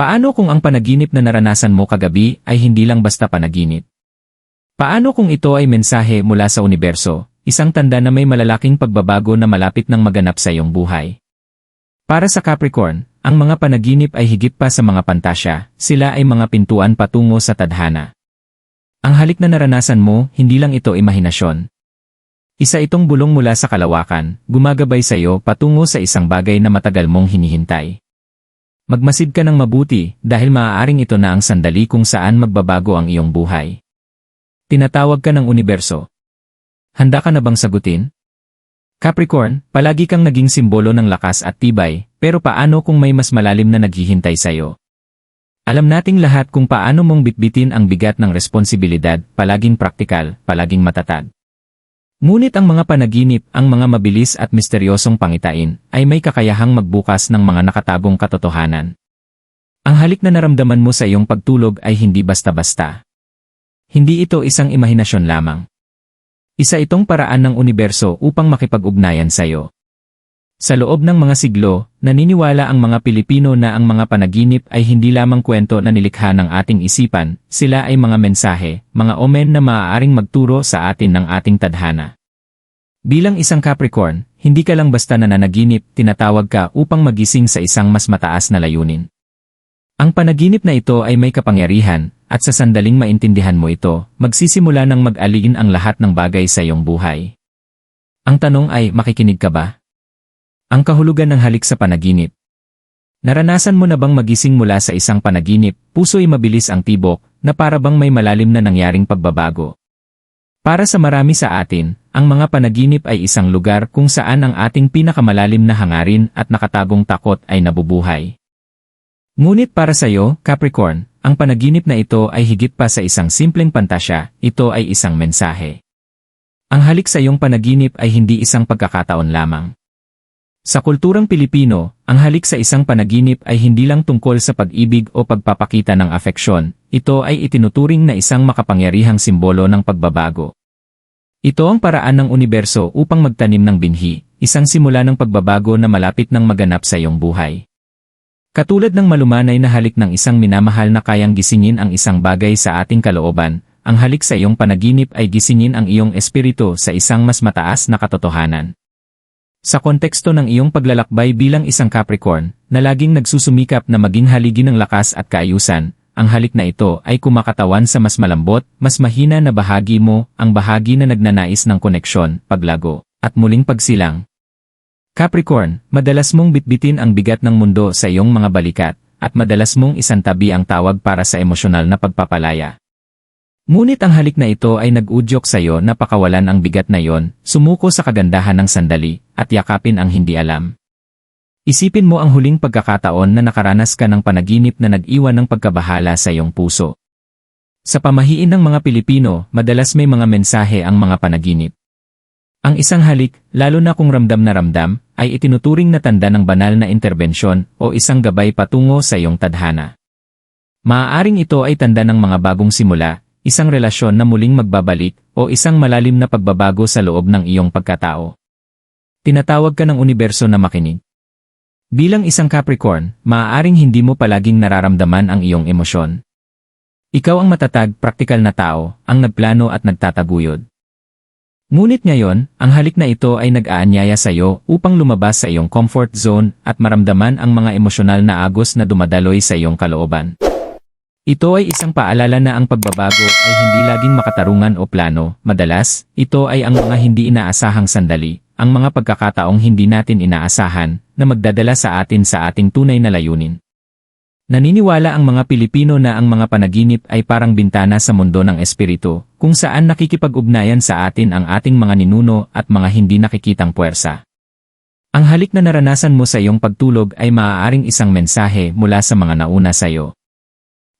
Paano kung ang panaginip na naranasan mo kagabi ay hindi lang basta panaginip? Paano kung ito ay mensahe mula sa universo, isang tanda na may malalaking pagbabago na malapit ng maganap sa iyong buhay? Para sa Capricorn, ang mga panaginip ay higit pa sa mga pantasya, sila ay mga pintuan patungo sa tadhana. Ang halik na naranasan mo, hindi lang ito imahinasyon. Isa itong bulong mula sa kalawakan, gumagabay sa iyo patungo sa isang bagay na matagal mong hinihintay. Magmasid ka ng mabuti dahil maaaring ito na ang sandali kung saan magbabago ang iyong buhay. Tinatawag ka ng universo. Handa ka na bang sagutin? Capricorn, palagi kang naging simbolo ng lakas at tibay, pero paano kung may mas malalim na naghihintay sa'yo? Alam nating lahat kung paano mong bitbitin ang bigat ng responsibilidad, palaging praktikal, palaging matatag. Ngunit ang mga panaginip, ang mga mabilis at misteryosong pangitain, ay may kakayahang magbukas ng mga nakatagong katotohanan. Ang halik na naramdaman mo sa iyong pagtulog ay hindi basta-basta. Hindi ito isang imahinasyon lamang. Isa itong paraan ng universo upang makipag-ugnayan sa iyo. Sa loob ng mga siglo, naniniwala ang mga Pilipino na ang mga panaginip ay hindi lamang kwento na nilikha ng ating isipan, sila ay mga mensahe, mga omen na maaaring magturo sa atin ng ating tadhana. Bilang isang Capricorn, hindi ka lang basta nananaginip, tinatawag ka upang magising sa isang mas mataas na layunin. Ang panaginip na ito ay may kapangyarihan, at sa sandaling maintindihan mo ito, magsisimula ng mag-aliin ang lahat ng bagay sa iyong buhay. Ang tanong ay, makikinig ka ba? Ang kahulugan ng halik sa panaginip. Naranasan mo na bang magising mula sa isang panaginip, puso'y mabilis ang tibok, na para bang may malalim na nangyaring pagbabago? Para sa marami sa atin, ang mga panaginip ay isang lugar kung saan ang ating pinakamalalim na hangarin at nakatagong takot ay nabubuhay. Ngunit para sa iyo, Capricorn, ang panaginip na ito ay higit pa sa isang simpleng pantasya, ito ay isang mensahe. Ang halik sa iyong panaginip ay hindi isang pagkakataon lamang. Sa kulturang Pilipino, ang halik sa isang panaginip ay hindi lang tungkol sa pag-ibig o pagpapakita ng afeksyon, ito ay itinuturing na isang makapangyarihang simbolo ng pagbabago. Ito ang paraan ng universo upang magtanim ng binhi, isang simula ng pagbabago na malapit ng maganap sa iyong buhay. Katulad ng malumanay na halik ng isang minamahal na kayang gisingin ang isang bagay sa ating kalooban, ang halik sa iyong panaginip ay gisingin ang iyong espiritu sa isang mas mataas na katotohanan. Sa konteksto ng iyong paglalakbay bilang isang Capricorn, na laging nagsusumikap na maging haligi ng lakas at kaayusan, ang halik na ito ay kumakatawan sa mas malambot, mas mahina na bahagi mo, ang bahagi na nagnanais ng koneksyon, paglago, at muling pagsilang. Capricorn, madalas mong bitbitin ang bigat ng mundo sa iyong mga balikat, at madalas mong isantabi ang tawag para sa emosyonal na pagpapalaya. Ngunit ang halik na ito ay nag-udyok sa iyo na pakawalan ang bigat na yon, sumuko sa kagandahan ng sandali, at yakapin ang hindi alam. Isipin mo ang huling pagkakataon na nakaranas ka ng panaginip na nag-iwan ng pagkabahala sa iyong puso. Sa pamahiin ng mga Pilipino, madalas may mga mensahe ang mga panaginip. Ang isang halik, lalo na kung ramdam na ramdam, ay itinuturing na tanda ng banal na interbensyon o isang gabay patungo sa iyong tadhana. Maaaring ito ay tanda ng mga bagong simula, isang relasyon na muling magbabalik, o isang malalim na pagbabago sa loob ng iyong pagkatao. Tinatawag ka ng universo na makinig. Bilang isang Capricorn, maaaring hindi mo palaging nararamdaman ang iyong emosyon. Ikaw ang matatag, praktikal na tao, ang nagplano at nagtataguyod. Ngunit ngayon, ang halik na ito ay nag-aanyaya sa iyo upang lumabas sa iyong comfort zone at maramdaman ang mga emosyonal na agos na dumadaloy sa iyong kalooban. Ito ay isang paalala na ang pagbabago ay hindi laging makatarungan o plano, madalas, ito ay ang mga hindi inaasahang sandali, ang mga pagkakataong hindi natin inaasahan, na magdadala sa atin sa ating tunay na layunin. Naniniwala ang mga Pilipino na ang mga panaginip ay parang bintana sa mundo ng espiritu, kung saan nakikipag-ugnayan sa atin ang ating mga ninuno at mga hindi nakikitang puwersa. Ang halik na naranasan mo sa iyong pagtulog ay maaaring isang mensahe mula sa mga nauna sa iyo.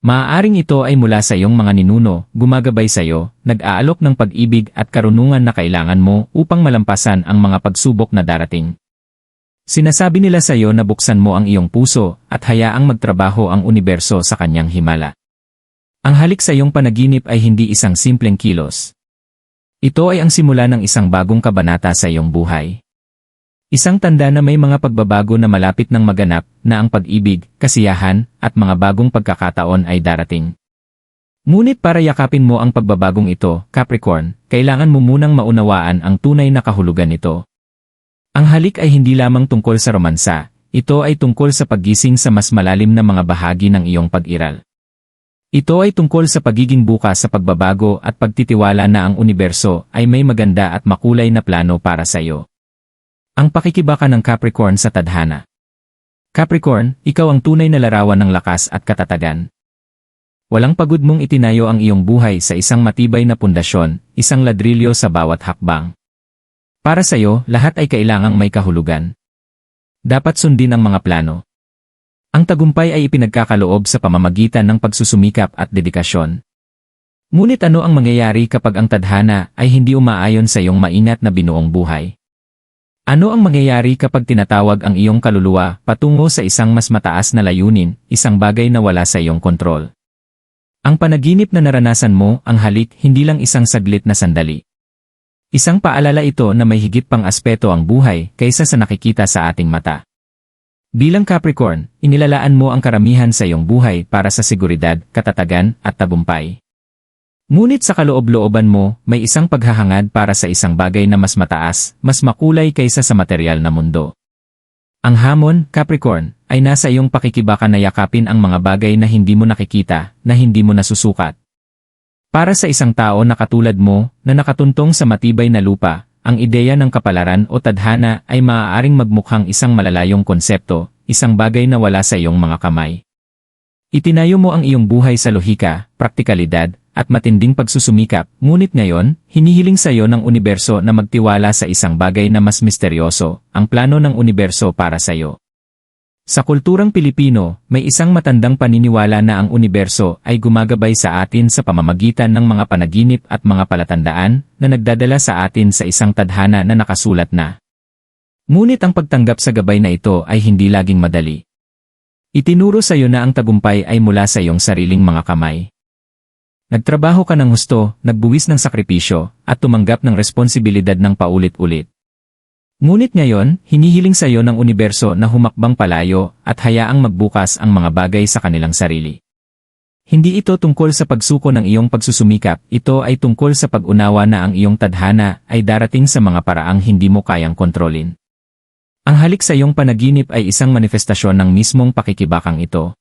Maaaring ito ay mula sa iyong mga ninuno, gumagabay sa iyo, nag-aalok ng pag-ibig at karunungan na kailangan mo upang malampasan ang mga pagsubok na darating. Sinasabi nila sa iyo na buksan mo ang iyong puso at hayaang magtrabaho ang universo sa kanyang himala. Ang halik sa iyong panaginip ay hindi isang simpleng kilos. Ito ay ang simula ng isang bagong kabanata sa iyong buhay. Isang tanda na may mga pagbabago na malapit ng maganap na ang pag-ibig, kasiyahan, at mga bagong pagkakataon ay darating. Ngunit para yakapin mo ang pagbabagong ito, Capricorn, kailangan mo munang maunawaan ang tunay na kahulugan nito. Ang halik ay hindi lamang tungkol sa romansa, ito ay tungkol sa paggising sa mas malalim na mga bahagi ng iyong pag-iral. Ito ay tungkol sa pagiging bukas sa pagbabago at pagtitiwala na ang universo ay may maganda at makulay na plano para sa iyo. Ang pakikibaka ng Capricorn sa tadhana. Capricorn, ikaw ang tunay na larawan ng lakas at katatagan. Walang pagod mong itinayo ang iyong buhay sa isang matibay na pundasyon, isang ladrilyo sa bawat hakbang. Para sa iyo, lahat ay kailangang may kahulugan. Dapat sundin ang mga plano. Ang tagumpay ay ipinagkakaloob sa pamamagitan ng pagsusumikap at dedikasyon. Ngunit ano ang mangyayari kapag ang tadhana ay hindi umaayon sa iyong maingat na binuong buhay? Ano ang mangyayari kapag tinatawag ang iyong kaluluwa patungo sa isang mas mataas na layunin, isang bagay na wala sa iyong kontrol? Ang panaginip na naranasan mo ang halik hindi lang isang saglit na sandali. Isang paalala ito na may higit pang aspeto ang buhay kaysa sa nakikita sa ating mata. Bilang Capricorn, inilalaan mo ang karamihan sa iyong buhay para sa seguridad, katatagan, at tagumpay. Ngunit sa kaloob-looban mo, may isang paghahangad para sa isang bagay na mas mataas, mas makulay kaysa sa material na mundo. Ang hamon, Capricorn, ay nasa iyong pakikibaka na yakapin ang mga bagay na hindi mo nakikita, na hindi mo nasusukat. Para sa isang tao na katulad mo, na nakatuntong sa matibay na lupa, ang ideya ng kapalaran o tadhana ay maaaring magmukhang isang malalayong konsepto, isang bagay na wala sa iyong mga kamay. Itinayo mo ang iyong buhay sa lohika, praktikalidad, at matinding pagsusumikap, ngunit ngayon, hinihiling sa iyo ng universo na magtiwala sa isang bagay na mas misteryoso, ang plano ng universo para sa iyo. Sa kulturang Pilipino, may isang matandang paniniwala na ang universo ay gumagabay sa atin sa pamamagitan ng mga panaginip at mga palatandaan na nagdadala sa atin sa isang tadhana na nakasulat na. Ngunit ang pagtanggap sa gabay na ito ay hindi laging madali. Itinuro sa iyo na ang tagumpay ay mula sa iyong sariling mga kamay. Nagtrabaho ka ng husto, nagbuwis ng sakripisyo, at tumanggap ng responsibilidad ng paulit-ulit. Ngunit ngayon, hinihiling sa iyo ng universo na humakbang palayo at hayaang magbukas ang mga bagay sa kanilang sarili. Hindi ito tungkol sa pagsuko ng iyong pagsusumikap, ito ay tungkol sa pag-unawa na ang iyong tadhana ay darating sa mga paraang hindi mo kayang kontrolin. Ang halik sa iyong panaginip ay isang manifestasyon ng mismong pakikibakang ito.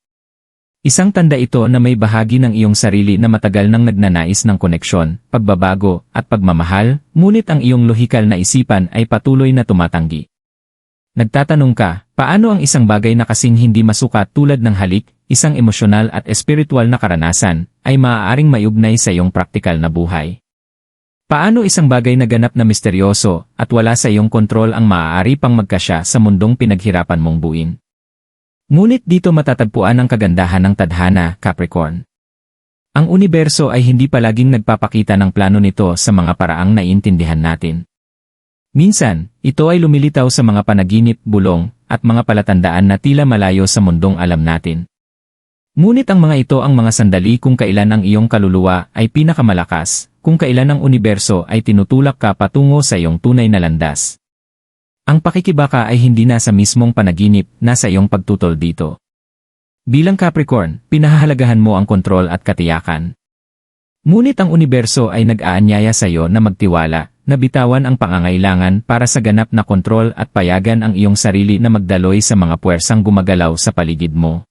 Isang tanda ito na may bahagi ng iyong sarili na matagal nang nagnanais ng koneksyon, pagbabago, at pagmamahal, ngunit ang iyong lohikal na isipan ay patuloy na tumatanggi. Nagtatanong ka, paano ang isang bagay na kasing hindi masukat tulad ng halik, isang emosyonal at espiritual na karanasan, ay maaaring maiugnay sa iyong praktikal na buhay? Paano isang bagay na ganap na misteryoso at wala sa iyong kontrol ang maaari pang magkasya sa mundong pinaghirapan mong buuin? Ngunit dito matatagpuan ang kagandahan ng tadhana, Capricorn. Ang universo ay hindi palaging nagpapakita ng plano nito sa mga paraang naiintindihan natin. Minsan, ito ay lumilitaw sa mga panaginip, bulong, at mga palatandaan na tila malayo sa mundong alam natin. Ngunit ang mga ito ang mga sandali kung kailan ang iyong kaluluwa ay pinakamalakas, kung kailan ang universo ay tinutulak ka patungo sa iyong tunay na landas. Ang pakikibaka ay hindi nasa mismong panaginip, nasa iyong pagtutol dito. Bilang Capricorn, pinahahalagahan mo ang kontrol at katiyakan. Ngunit ang universo ay nag-aanyaya sa iyo na magtiwala, na bitawan ang pangangailangan para sa ganap na kontrol at payagan ang iyong sarili na magdaloy sa mga puwersang gumagalaw sa paligid mo.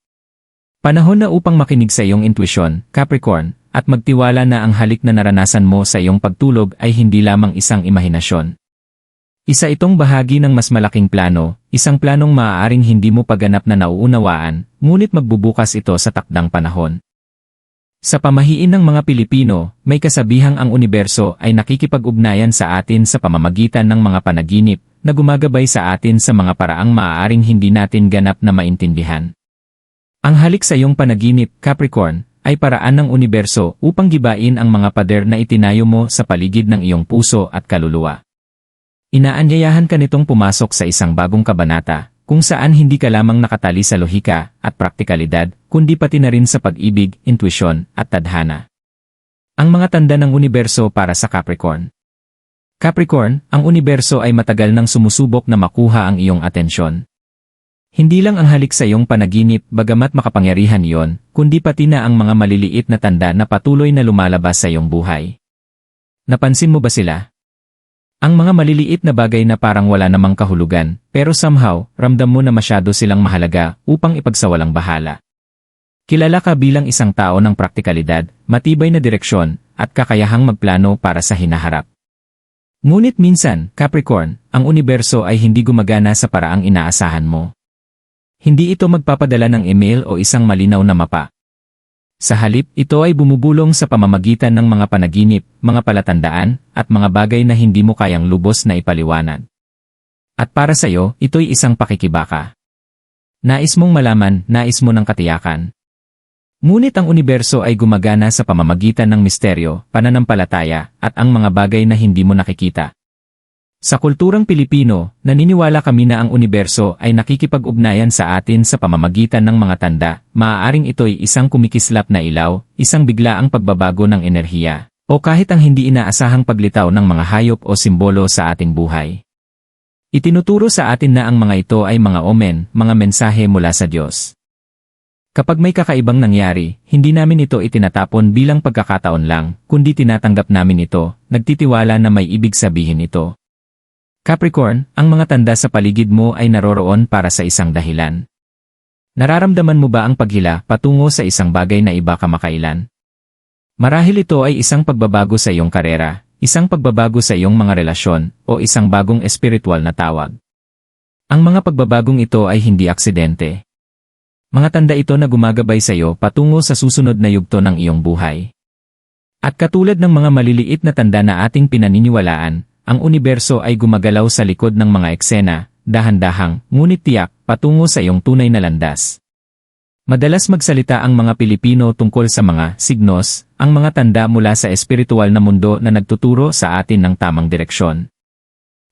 Panahon na upang makinig sa iyong intuisyon, Capricorn, at magtiwala na ang halik na naranasan mo sa iyong pagtulog ay hindi lamang isang imahinasyon, isa itong bahagi ng mas malaking plano, isang planong maaaring hindi mo paganap na nauunawaan, ngunit magbubukas ito sa takdang panahon. Sa pamahiin ng mga Pilipino, may kasabihang ang universo ay nakikipag-ugnayan sa atin sa pamamagitan ng mga panaginip na gumagabay sa atin sa mga paraang maaaring hindi natin ganap na maintindihan. Ang halik sa iyong panaginip, Capricorn, ay paraan ng universo upang gibain ang mga pader na itinayo mo sa paligid ng iyong puso at kaluluwa. Inaanyayahan ka nitong pumasok sa isang bagong kabanata, kung saan hindi ka lamang nakatali sa lohika at praktikalidad, kundi pati na rin sa pag-ibig, intuisyon, at tadhana. Ang mga tanda ng universo para sa Capricorn. Capricorn, ang universo ay matagal nang sumusubok na makuha ang iyong atensyon. Hindi lang ang halik sa iyong panaginip bagamat makapangyarihan iyon, kundi pati na ang mga maliliit na tanda na patuloy na lumalabas sa iyong buhay. Napansin mo ba sila? Ang mga maliliit na bagay na parang wala namang kahulugan, pero somehow, ramdam mo na masyado silang mahalaga upang ipagsawalang bahala. Kilala ka bilang isang tao ng praktikalidad, matibay na direksyon, at kakayahang magplano para sa hinaharap. Ngunit minsan, Capricorn, ang universo ay hindi gumagana sa paraang inaasahan mo. Hindi ito magpapadala ng email o isang malinaw na mapa. Sa halip, ito ay bumubulong sa pamamagitan ng mga panaginip, mga palatandaan, at mga bagay na hindi mo kayang lubos na ipaliwanag. At para sa iyo, ito'y isang pakikibaka. Nais mong malaman, nais mo ng katiyakan. Ngunit ang universo ay gumagana sa pamamagitan ng misteryo, pananampalataya, at ang mga bagay na hindi mo nakikita. Sa kulturang Pilipino, naniniwala kami na ang universo ay nakikipag-ugnayan sa atin sa pamamagitan ng mga tanda, maaaring ito'y isang kumikislap na ilaw, isang biglaang pagbabago ng enerhiya, o kahit ang hindi inaasahang paglitaw ng mga hayop o simbolo sa ating buhay. Itinuturo sa atin na ang mga ito ay mga omen, mga mensahe mula sa Diyos. Kapag may kakaibang nangyari, hindi namin ito itinatapon bilang pagkakataon lang, kundi tinatanggap namin ito, nagtitiwala na may ibig sabihin ito. Capricorn, ang mga tanda sa paligid mo ay naroroon para sa isang dahilan. Nararamdaman mo ba ang paghila patungo sa isang bagay na iba kamakailan? Marahil ito ay isang pagbabago sa iyong karera, isang pagbabago sa iyong mga relasyon, o isang bagong espiritual na tawag. Ang mga pagbabagong ito ay hindi aksidente, mga tanda ito na gumagabay sa iyo patungo sa susunod na yugto ng iyong buhay. At katulad ng mga maliliit na tanda na ating pinaniniwalaan, ang universo ay gumagalaw sa likod ng mga eksena, dahan-dahang, ngunit tiyak, patungo sa iyong tunay na landas. Madalas magsalita ang mga Pilipino tungkol sa mga signos, ang mga tanda mula sa espiritual na mundo na nagtuturo sa atin ng tamang direksyon.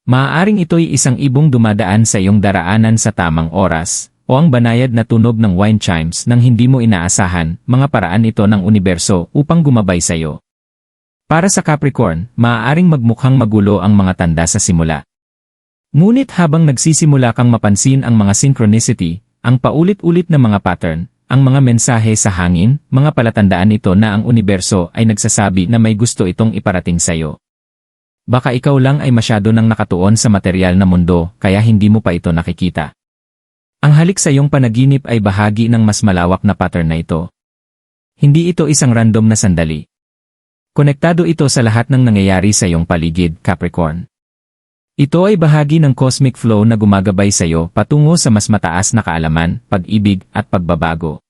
Maaaring ito'y isang ibong dumadaan sa iyong daraanan sa tamang oras, o ang banayad na tunog ng wine chimes nang hindi mo inaasahan, mga paraan ito ng universo upang gumabay sa iyo. Para sa Capricorn, maaaring magmukhang magulo ang mga tanda sa simula. Ngunit habang nagsisimula kang mapansin ang mga synchronicity, ang paulit-ulit na mga pattern, ang mga mensahe sa hangin, mga palatandaan ito na ang universo ay nagsasabi na may gusto itong iparating sa iyo. Baka ikaw lang ay masyado nang nakatuon sa material na mundo kaya hindi mo pa ito nakikita. Ang halik sa iyong panaginip ay bahagi ng mas malawak na pattern na ito. Hindi ito isang random na sandali. Konektado ito sa lahat ng nangyayari sa iyong paligid, Capricorn. Ito ay bahagi ng cosmic flow na gumagabay sa iyo patungo sa mas mataas na kaalaman, pag-ibig, at pagbabago.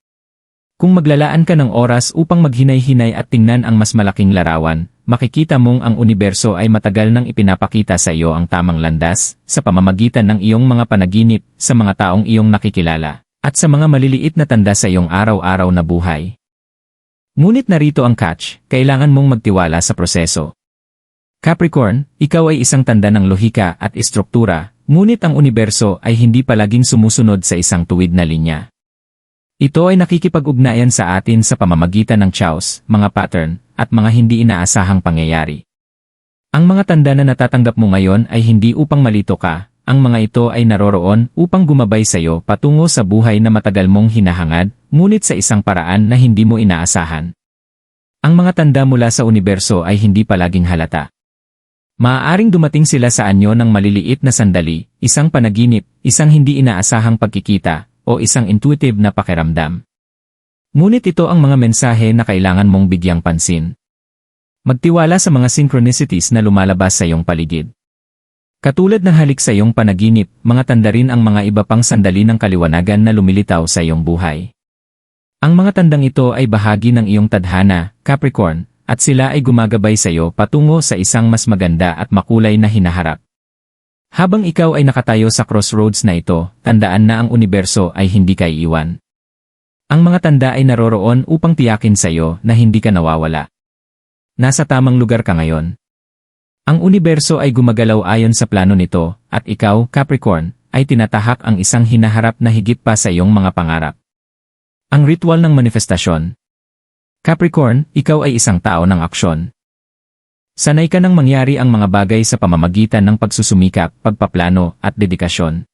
Kung maglalaan ka ng oras upang maghinay-hinay at tingnan ang mas malaking larawan, makikita mong ang universo ay matagal nang ipinapakita sa iyo ang tamang landas, sa pamamagitan ng iyong mga panaginip, sa mga taong iyong nakikilala, at sa mga maliliit na tanda sa iyong araw-araw na buhay. Ngunit narito ang catch, kailangan mong magtiwala sa proseso. Capricorn, ikaw ay isang tanda ng lohika at istruktura, ngunit ang universo ay hindi palaging sumusunod sa isang tuwid na linya. Ito ay nakikipag-ugnayan sa atin sa pamamagitan ng chows, mga pattern, at mga hindi inaasahang pangyayari. Ang mga tanda na natatanggap mo ngayon ay hindi upang malito ka, ang mga ito ay naroroon upang gumabay sa iyo patungo sa buhay na matagal mong hinahangad, ngunit sa isang paraan na hindi mo inaasahan. Ang mga tanda mula sa universo ay hindi palaging halata. Maaaring dumating sila sa anyo ng maliliit na sandali, isang panaginip, isang hindi inaasahang pagkikita, o isang intuitive na pakiramdam. Ngunit ito ang mga mensahe na kailangan mong bigyang pansin. Magtiwala sa mga synchronicities na lumalabas sa iyong paligid. Katulad ng halik sa iyong panaginip, mga tanda rin ang mga iba pang sandali ng kaliwanagan na lumilitaw sa iyong buhay. Ang mga tandang ito ay bahagi ng iyong tadhana, Capricorn, at sila ay gumagabay sa iyo patungo sa isang mas maganda at makulay na hinaharap. Habang ikaw ay nakatayo sa crossroads na ito, tandaan na ang universo ay hindi kay iwan. Ang mga tanda ay naroroon upang tiyakin sa iyo na hindi ka nawawala. Nasa tamang lugar ka ngayon. Ang universo ay gumagalaw ayon sa plano nito, at ikaw, Capricorn, ay tinatahak ang isang hinaharap na higit pa sa iyong mga pangarap. Ang ritual ng manifestasyon. Capricorn, ikaw ay isang tao ng aksyon. Sanay ka nang mangyari ang mga bagay sa pamamagitan ng pagsusumikap, pagpaplano, at dedikasyon.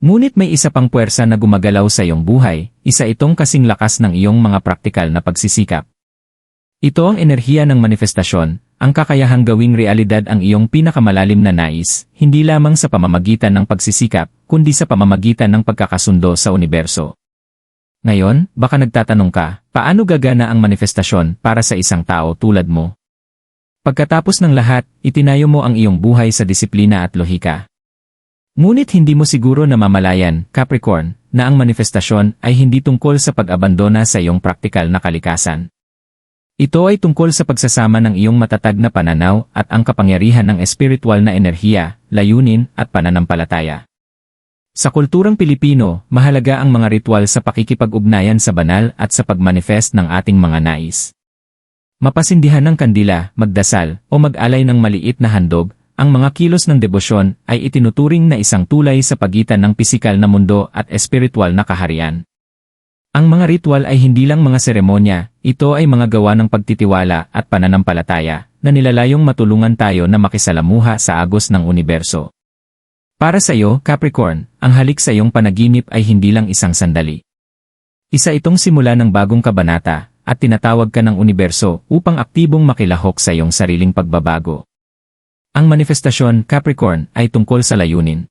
Ngunit may isa pang puwersa na gumagalaw sa iyong buhay, isa itong kasing lakas ng iyong mga praktikal na pagsisikap. Ito ang enerhiya ng manifestasyon, ang kakayahang gawing realidad ang iyong pinakamalalim na nais, hindi lamang sa pamamagitan ng pagsisikap, kundi sa pamamagitan ng pagkakasundo sa universo. Ngayon, baka nagtatanong ka, paano gagana ang manifestasyon para sa isang tao tulad mo? Pagkatapos ng lahat, itinayo mo ang iyong buhay sa disiplina at lohika. Ngunit hindi mo siguro namamalayan, Capricorn, na ang manifestasyon ay hindi tungkol sa pag-abandona sa iyong praktikal na kalikasan. Ito ay tungkol sa pagsasama ng iyong matatag na pananaw at ang kapangyarihan ng espiritual na enerhiya, layunin at pananampalataya. Sa kulturang Pilipino, mahalaga ang mga ritual sa pakikipag-ugnayan sa banal at sa pagmanifest ng ating mga nais. Mapasindihan ng kandila, magdasal, o mag-alay ng maliit na handog, ang mga kilos ng debosyon ay itinuturing na isang tulay sa pagitan ng pisikal na mundo at espiritual na kaharian. Ang mga ritual ay hindi lang mga seremonya, ito ay mga gawa ng pagtitiwala at pananampalataya na nilalayong matulungan tayo na makisalamuha sa agos ng universo. Para sa iyo, Capricorn, ang halik sa iyong panaginip ay hindi lang isang sandali. Isa itong simula ng bagong kabanata at tinatawag ka ng universo upang aktibong makilahok sa iyong sariling pagbabago. Ang manifestasyon, Capricorn, ay tungkol sa layunin.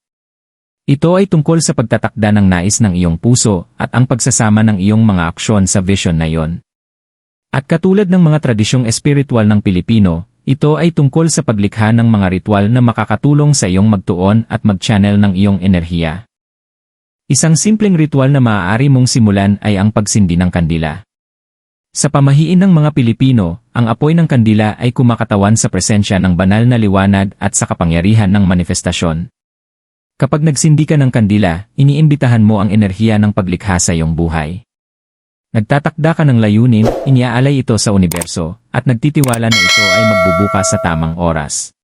Ito ay tungkol sa pagtatakda ng nais ng iyong puso at ang pagsasama ng iyong mga aksyon sa vision na iyon. At katulad ng mga tradisyong espiritual ng Pilipino, ito ay tungkol sa paglikha ng mga ritual na makakatulong sa iyong magtuon at mag-channel ng iyong enerhiya. Isang simpleng ritual na maaari mong simulan ay ang pagsindi ng kandila. Sa pamahiin ng mga Pilipino, ang apoy ng kandila ay kumakatawan sa presensya ng banal na liwanag at sa kapangyarihan ng manifestasyon. Kapag nagsindi ka ng kandila, iniimbitahan mo ang enerhiya ng paglikha sa iyong buhay. Nagtatakda ka ng layunin, iniaalay ito sa universo, at nagtitiwala na ito ay magbubukas sa tamang oras.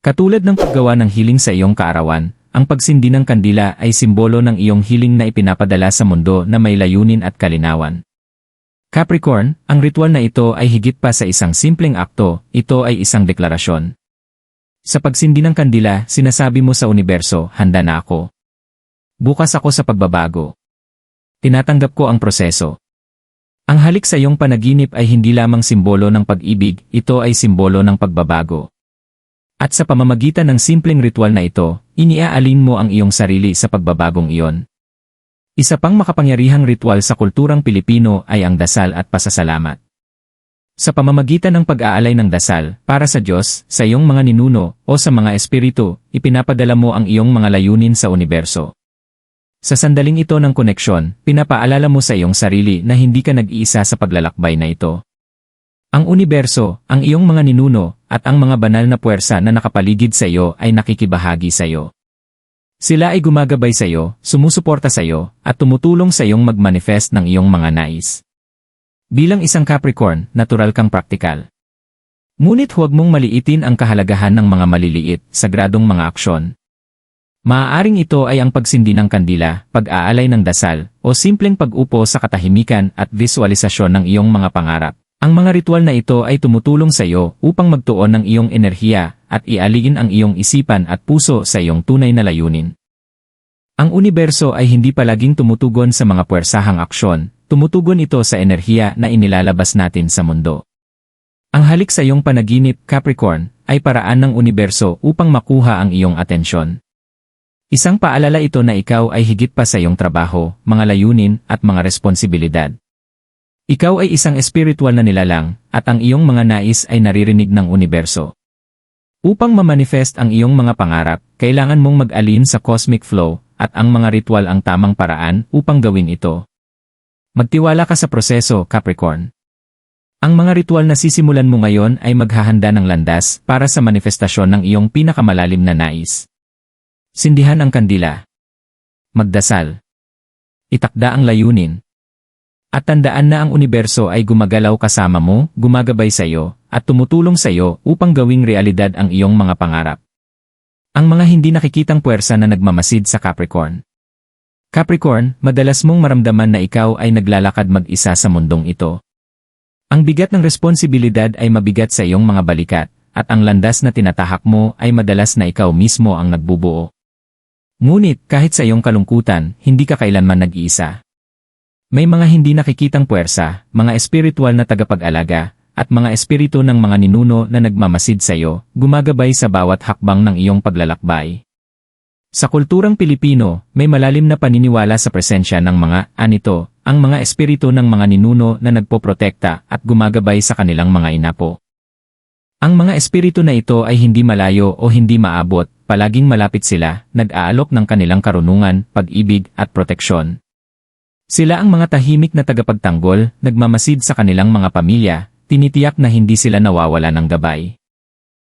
Katulad ng paggawa ng hiling sa iyong kaarawan, ang pagsindi ng kandila ay simbolo ng iyong hiling na ipinapadala sa mundo na may layunin at kalinawan. Capricorn, ang ritual na ito ay higit pa sa isang simpleng akto, ito ay isang deklarasyon. Sa pagsindi ng kandila, sinasabi mo sa universo, handa na ako. Bukas ako sa pagbabago. Tinatanggap ko ang proseso. Ang halik sa iyong panaginip ay hindi lamang simbolo ng pag-ibig, ito ay simbolo ng pagbabago. At sa pamamagitan ng simpleng ritual na ito, iniaalin mo ang iyong sarili sa pagbabagong iyon. Isa pang makapangyarihang ritual sa kulturang Pilipino ay ang dasal at pasasalamat. Sa pamamagitan ng pag-aalay ng dasal, para sa Diyos, sa iyong mga ninuno, o sa mga espiritu, ipinapadala mo ang iyong mga layunin sa universo. Sa sandaling ito ng koneksyon, pinapaalala mo sa iyong sarili na hindi ka nag-iisa sa paglalakbay na ito. Ang universo, ang iyong mga ninuno, at ang mga banal na puwersa na nakapaligid sa iyo ay nakikibahagi sa iyo. Sila ay gumagabay sa iyo, sumusuporta sa iyo, at tumutulong sa iyong mag-manifest ng iyong mga nais. Bilang isang Capricorn, natural kang praktikal. Ngunit huwag mong maliitin ang kahalagahan ng mga maliliit, sagradong mga aksyon. Maaaring ito ay ang pagsindi ng kandila, pag-aalay ng dasal, o simpleng pag-upo sa katahimikan at visualisasyon ng iyong mga pangarap. Ang mga ritual na ito ay tumutulong sa iyo upang magtuon ng iyong enerhiya at ialigin ang iyong isipan at puso sa iyong tunay na layunin. Ang universo ay hindi palaging tumutugon sa mga puwersahang aksyon, Tumutugon ito sa enerhiya na inilalabas natin sa mundo. Ang halik sa iyong panaginip, Capricorn, ay paraan ng universo upang makuha ang iyong atensyon. Isang paalala ito na ikaw ay higit pa sa iyong trabaho, mga layunin, at mga responsibilidad. Ikaw ay isang espiritual na nilalang, at ang iyong mga nais ay naririnig ng universo. Upang ma-manifest ang iyong mga pangarap, kailangan mong mag-alin sa cosmic flow, at ang mga ritual ang tamang paraan upang gawin ito. Magtiwala ka sa proseso, Capricorn. Ang mga ritual na sisimulan mo ngayon ay maghahanda ng landas para sa manifestasyon ng iyong pinakamalalim na nais. Sindihan ang kandila. Magdasal. Itakda ang layunin. At tandaan na ang universo ay gumagalaw kasama mo, gumagabay sa iyo, at tumutulong sa iyo upang gawing realidad ang iyong mga pangarap. Ang mga hindi nakikitang puwersa na nagmamasid sa Capricorn. Capricorn, madalas mong maramdaman na ikaw ay naglalakad mag-isa sa mundong ito. Ang bigat ng responsibilidad ay mabigat sa iyong mga balikat, at ang landas na tinatahak mo ay madalas na ikaw mismo ang nagbubuo. Ngunit kahit sa iyong kalungkutan, hindi ka kailanman nag-iisa. May mga hindi nakikitang puwersa, mga espiritual na tagapag-alaga, at mga espiritu ng mga ninuno na nagmamasid sa iyo, gumagabay sa bawat hakbang ng iyong paglalakbay. Sa kulturang Pilipino, may malalim na paniniwala sa presensya ng mga anito, ang mga espiritu ng mga ninuno na nagpoprotekta at gumagabay sa kanilang mga inapo. Ang mga espiritu na ito ay hindi malayo o hindi maabot, palaging malapit sila, nag-aalok ng kanilang karunungan, pag-ibig at proteksyon. Sila ang mga tahimik na tagapagtanggol, nagmamasid sa kanilang mga pamilya, tinitiyak na hindi sila nawawala ng gabay.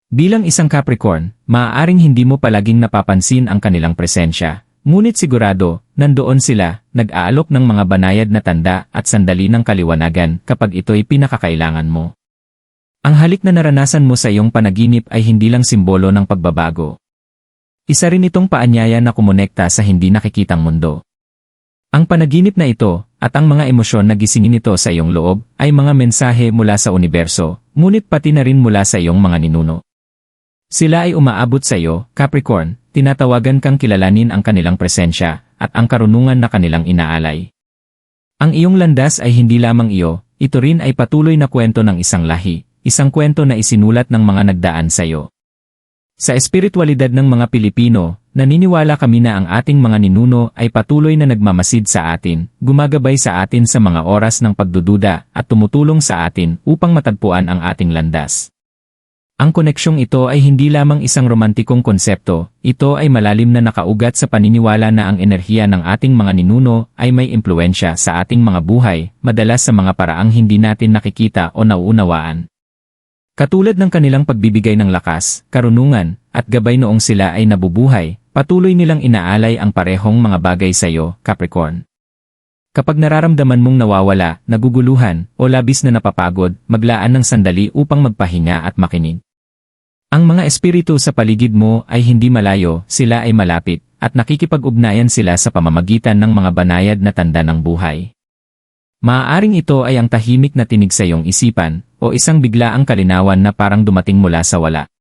Bilang isang Capricorn, maaaring hindi mo palaging napapansin ang kanilang presensya, ngunit sigurado, nandoon sila, nag-aalok ng mga banayad na tanda at sandali ng kaliwanagan kapag ito'y pinakakailangan mo. Ang halik na naranasan mo sa iyong panaginip ay hindi lang simbolo ng pagbabago. Isa rin itong paanyaya na kumonekta sa hindi nakikitang mundo. Ang panaginip na ito, at ang mga emosyon na gisingin nito sa iyong loob, ay mga mensahe mula sa universo, ngunit pati na rin mula sa iyong mga ninuno. Sila ay umaabot sa iyo, Capricorn, tinatawagan kang kilalanin ang kanilang presensya, at ang karunungan na kanilang inaalay. Ang iyong landas ay hindi lamang iyo, ito rin ay patuloy na kwento ng isang lahi, isang kwento na isinulat ng mga nagdaan sa iyo. Sa espiritualidad ng mga Pilipino, naniniwala kami na ang ating mga ninuno ay patuloy na nagmamasid sa atin, gumagabay sa atin sa mga oras ng pagdududa at tumutulong sa atin upang matagpuan ang ating landas. Ang koneksyong ito ay hindi lamang isang romantikong konsepto, ito ay malalim na nakaugat sa paniniwala na ang enerhiya ng ating mga ninuno ay may impluensya sa ating mga buhay, madalas sa mga paraang hindi natin nakikita o nauunawaan. Katulad ng kanilang pagbibigay ng lakas, karunungan, at gabay noong sila ay nabubuhay, patuloy nilang inaalay ang parehong mga bagay sa iyo, Capricorn. Kapag nararamdaman mong nawawala, naguguluhan, o labis na napapagod, maglaan ng sandali upang magpahinga at makinig. Ang mga espiritu sa paligid mo ay hindi malayo, sila ay malapit, at nakikipag-ugnayan sila sa pamamagitan ng mga banayad na tanda ng buhay. Maaaring ito ay ang tahimik na tinig sa iyong isipan, o isang biglaang kalinawan na parang dumating mula sa wala.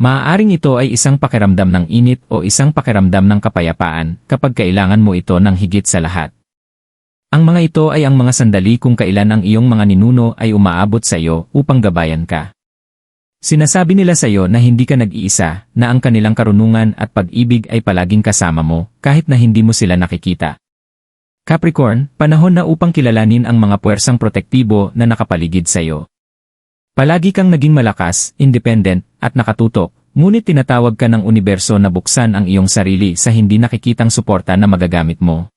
Maaaring ito ay isang pakiramdam ng init o isang pakiramdam ng kapayapaan kapag kailangan mo ito ng higit sa lahat. Ang mga ito ay ang mga sandali kung kailan ang iyong mga ninuno ay umaabot sa iyo upang gabayan ka. Sinasabi nila sa iyo na hindi ka nag-iisa, na ang kanilang karunungan at pag-ibig ay palaging kasama mo, kahit na hindi mo sila nakikita. Capricorn, panahon na upang kilalanin ang mga puwersang protektibo na nakapaligid sa iyo. Palagi kang naging malakas, independent, at nakatutok, ngunit tinatawag ka ng universo na buksan ang iyong sarili sa hindi nakikitang suporta na magagamit mo.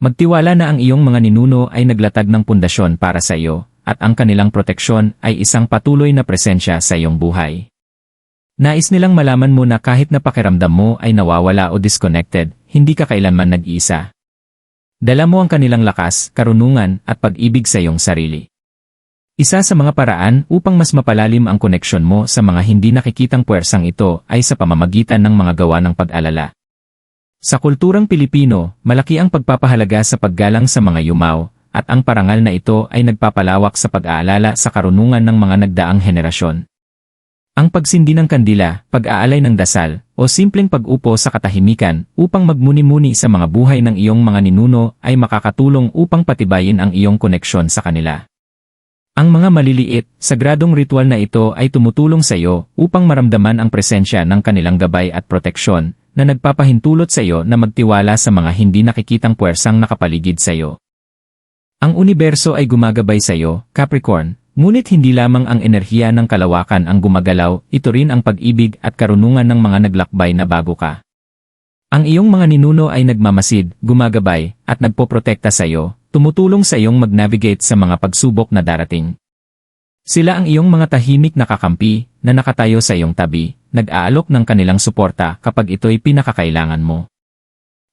Magtiwala na ang iyong mga ninuno ay naglatag ng pundasyon para sa iyo, at ang kanilang proteksyon ay isang patuloy na presensya sa iyong buhay. Nais nilang malaman mo na kahit na pakiramdam mo ay nawawala o disconnected, hindi ka kailanman nag-iisa. Dala mo ang kanilang lakas, karunungan, at pag-ibig sa iyong sarili. Isa sa mga paraan upang mas mapalalim ang koneksyon mo sa mga hindi nakikitang puwersang ito ay sa pamamagitan ng mga gawa ng pag-alala. Sa kulturang Pilipino, malaki ang pagpapahalaga sa paggalang sa mga yumaw, at ang parangal na ito ay nagpapalawak sa pag-aalala sa karunungan ng mga nagdaang henerasyon. Ang pagsindi ng kandila, pag-aalay ng dasal, o simpleng pag-upo sa katahimikan upang magmuni-muni sa mga buhay ng iyong mga ninuno ay makakatulong upang patibayin ang iyong koneksyon sa kanila. Ang mga maliliit, sagradong ritual na ito ay tumutulong sa iyo upang maramdaman ang presensya ng kanilang gabay at proteksyon na nagpapahintulot sa iyo na magtiwala sa mga hindi nakikitang puwersang nakapaligid sa iyo. Ang universo ay gumagabay sa iyo, Capricorn, ngunit hindi lamang ang enerhiya ng kalawakan ang gumagalaw, ito rin ang pag-ibig at karunungan ng mga naglakbay na bago ka. Ang iyong mga ninuno ay nagmamasid, gumagabay, at nagpoprotekta sa iyo, tumutulong sa iyong mag-navigate sa mga pagsubok na darating. Sila ang iyong mga tahimik na kakampi, na nakatayo sa iyong tabi, nag-aalok ng kanilang suporta kapag ito'y pinakakailangan mo.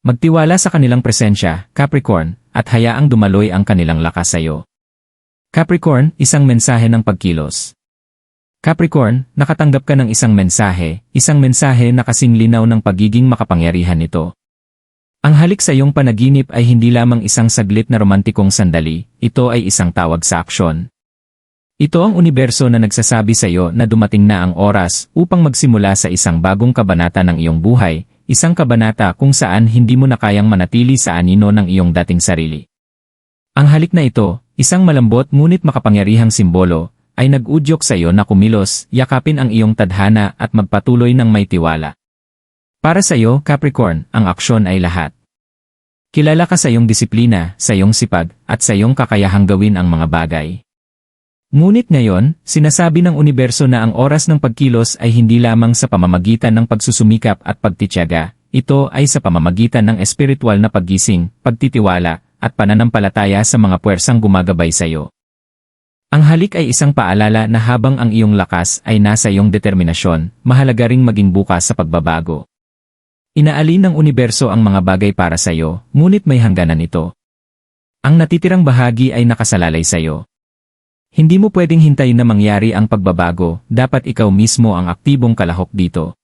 Magtiwala sa kanilang presensya, Capricorn, at hayaang dumaloy ang kanilang lakas sa iyo. Capricorn, isang mensahe ng pagkilos. Capricorn, nakatanggap ka ng isang mensahe, isang mensahe na kasing linaw ng pagiging makapangyarihan nito. Ang halik sa iyong panaginip ay hindi lamang isang saglit na romantikong sandali, ito ay isang tawag sa aksyon. Ito ang universo na nagsasabi sa iyo na dumating na ang oras upang magsimula sa isang bagong kabanata ng iyong buhay, isang kabanata kung saan hindi mo na kayang manatili sa anino ng iyong dating sarili. Ang halik na ito, isang malambot ngunit makapangyarihang simbolo, ay nag-udyok sa iyo na kumilos, yakapin ang iyong tadhana at magpatuloy ng may tiwala. Para sa iyo, Capricorn, ang aksyon ay lahat. Kilala ka sa iyong disiplina, sa iyong sipag, at sa iyong kakayahang gawin ang mga bagay. Ngunit ngayon, sinasabi ng universo na ang oras ng pagkilos ay hindi lamang sa pamamagitan ng pagsusumikap at pagtityaga, ito ay sa pamamagitan ng espiritual na paggising, pagtitiwala, at pananampalataya sa mga puwersang gumagabay sa iyo. Ang halik ay isang paalala na habang ang iyong lakas ay nasa iyong determinasyon, mahalaga ring maging bukas sa pagbabago. Inaalin ng universo ang mga bagay para sa iyo, ngunit may hangganan ito. Ang natitirang bahagi ay nakasalalay sa iyo. Hindi mo pwedeng hintayin na mangyari ang pagbabago, dapat ikaw mismo ang aktibong kalahok dito.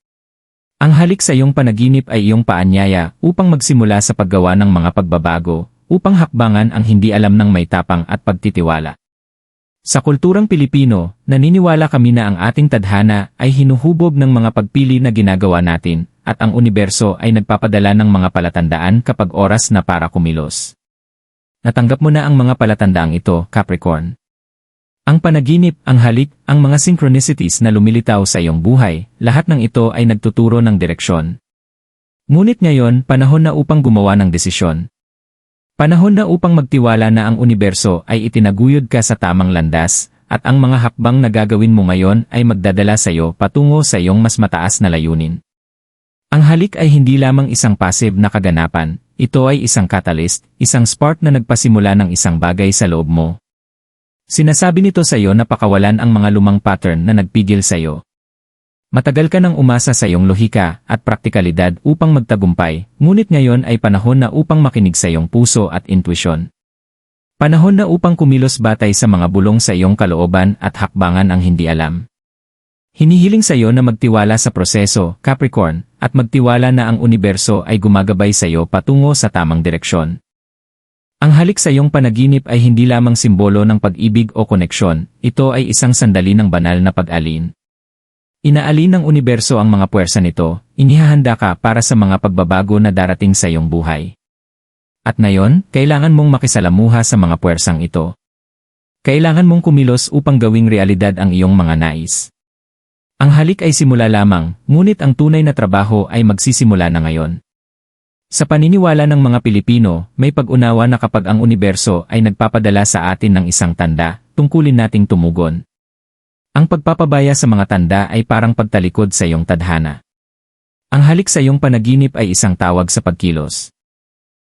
Ang halik sa iyong panaginip ay iyong paanyaya upang magsimula sa paggawa ng mga pagbabago, upang hakbangan ang hindi alam ng may tapang at pagtitiwala. Sa kulturang Pilipino, naniniwala kami na ang ating tadhana ay hinuhubog ng mga pagpili na ginagawa natin, at ang universo ay nagpapadala ng mga palatandaan kapag oras na para kumilos. Natanggap mo na ang mga palatandaang ito, Capricorn. Ang panaginip, ang halik, ang mga synchronicities na lumilitaw sa iyong buhay, lahat ng ito ay nagtuturo ng direksyon. Ngunit ngayon, panahon na upang gumawa ng desisyon. Panahon na upang magtiwala na ang universo ay itinaguyod ka sa tamang landas, at ang mga hakbang na gagawin mo ngayon ay magdadala sa iyo patungo sa iyong mas mataas na layunin. Ang halik ay hindi lamang isang passive na kaganapan, ito ay isang catalyst, isang spark na nagpasimula ng isang bagay sa loob mo, Sinasabi nito sa iyo na pakawalan ang mga lumang pattern na nagpigil sa iyo. Matagal ka nang umasa sa iyong lohika at praktikalidad upang magtagumpay, ngunit ngayon ay panahon na upang makinig sa iyong puso at intuisyon. Panahon na upang kumilos batay sa mga bulong sa iyong kalooban at hakbangan ang hindi alam. Hinihiling sa iyo na magtiwala sa proseso, Capricorn, at magtiwala na ang universo ay gumagabay sa iyo patungo sa tamang direksyon. Ang halik sa iyong panaginip ay hindi lamang simbolo ng pag-ibig o koneksyon, ito ay isang sandali ng banal na pag-alin. Inaalin ng universo ang mga puwersa nito, inihahanda ka para sa mga pagbabago na darating sa iyong buhay. At ngayon, kailangan mong makisalamuha sa mga puwersang ito. Kailangan mong kumilos upang gawing realidad ang iyong mga nais. Ang halik ay simula lamang, ngunit ang tunay na trabaho ay magsisimula na ngayon. Sa paniniwala ng mga Pilipino, may pag-unawa na kapag ang universo ay nagpapadala sa atin ng isang tanda, tungkulin nating tumugon. Ang pagpapabaya sa mga tanda ay parang pagtalikod sa iyong tadhana. Ang halik sa iyong panaginip ay isang tawag sa pagkilos.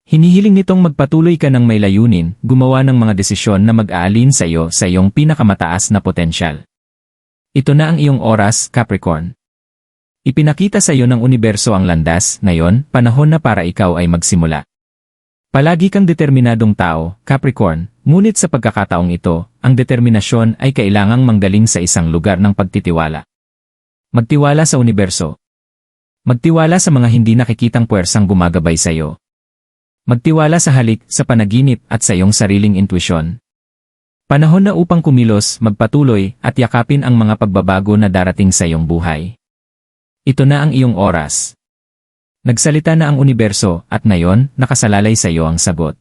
Hinihiling nitong magpatuloy ka ng may layunin, gumawa ng mga desisyon na mag-aalin sa iyo sa iyong pinakamataas na potensyal. Ito na ang iyong oras, Capricorn. Ipinakita sa iyo ng universo ang landas, ngayon, panahon na para ikaw ay magsimula. Palagi kang determinadong tao, Capricorn, ngunit sa pagkakataong ito, ang determinasyon ay kailangang manggaling sa isang lugar ng pagtitiwala. Magtiwala sa universo. Magtiwala sa mga hindi nakikitang puwersang gumagabay sa iyo. Magtiwala sa halik, sa panaginip at sa iyong sariling intuisyon. Panahon na upang kumilos, magpatuloy, at yakapin ang mga pagbabago na darating sa iyong buhay. Ito na ang iyong oras. Nagsalita na ang universo at ngayon nakasalalay sa iyo ang sagot.